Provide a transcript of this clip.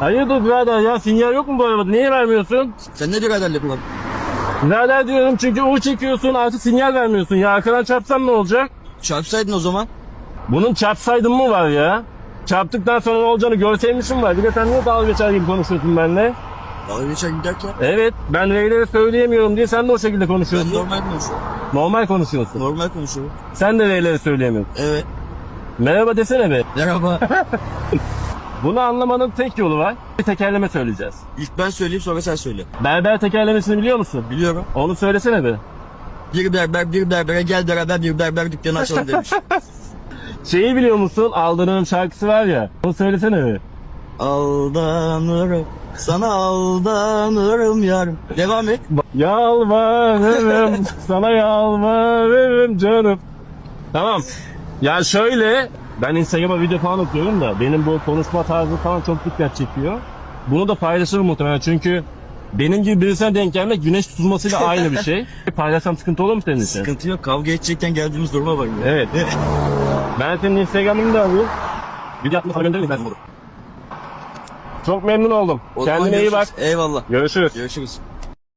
Hayırdır birader ya sinyal yok mu bu arabada? Niye vermiyorsun? Sen ne biraderlik ulan? Birader diyorum çünkü U çekiyorsun artı sinyal vermiyorsun. Ya arkadan çarpsam ne olacak? Çarpsaydın o zaman. Bunun çarpsaydın mı var ya? Çarptıktan sonra ne olacağını görseymişim var. Bir de sen niye dalga geçer gibi konuşuyorsun benimle? Dalga geçer giderken. Evet ben R'leri söyleyemiyorum diye sen de o şekilde Ben konuşuyorsun. normal konuşuyorum. Normal konuşuyorsun. Normal konuşuyorum. Sen de R'leri söyleyemiyorsun. Evet. Merhaba desene be. Merhaba. Bunu anlamanın tek yolu var. Bir tekerleme söyleyeceğiz. İlk ben söyleyeyim sonra sen söyle. Berber tekerlemesini biliyor musun? Biliyorum. Onu söylesene be. Bir berber bir berbere gel beraber bir berber dükkanı açalım demiş. Şeyi biliyor musun? Aldırım şarkısı var ya. Onu söylesene be. aldanırım. Sana aldanırım yarım. Devam et. Yalvarırım sana yalvarırım canım. Tamam. Ya şöyle ben Instagram'a video falan atıyorum da benim bu konuşma tarzı falan çok dikkat çekiyor. Bunu da paylaşırım muhtemelen çünkü benim gibi birisine denk gelmek güneş tutulmasıyla aynı bir şey. Paylaşsam sıkıntı olur mu senin için? Sıkıntı yok. Kavga edecekken geldiğimiz duruma bak. ya. Evet. ben senin Instagram'ını da alayım. Video atma sana göndereyim ben bunu. Çok memnun oldum. O zaman Kendine iyi bak. görüşürüz. Eyvallah. Görüşürüz. Görüşürüz.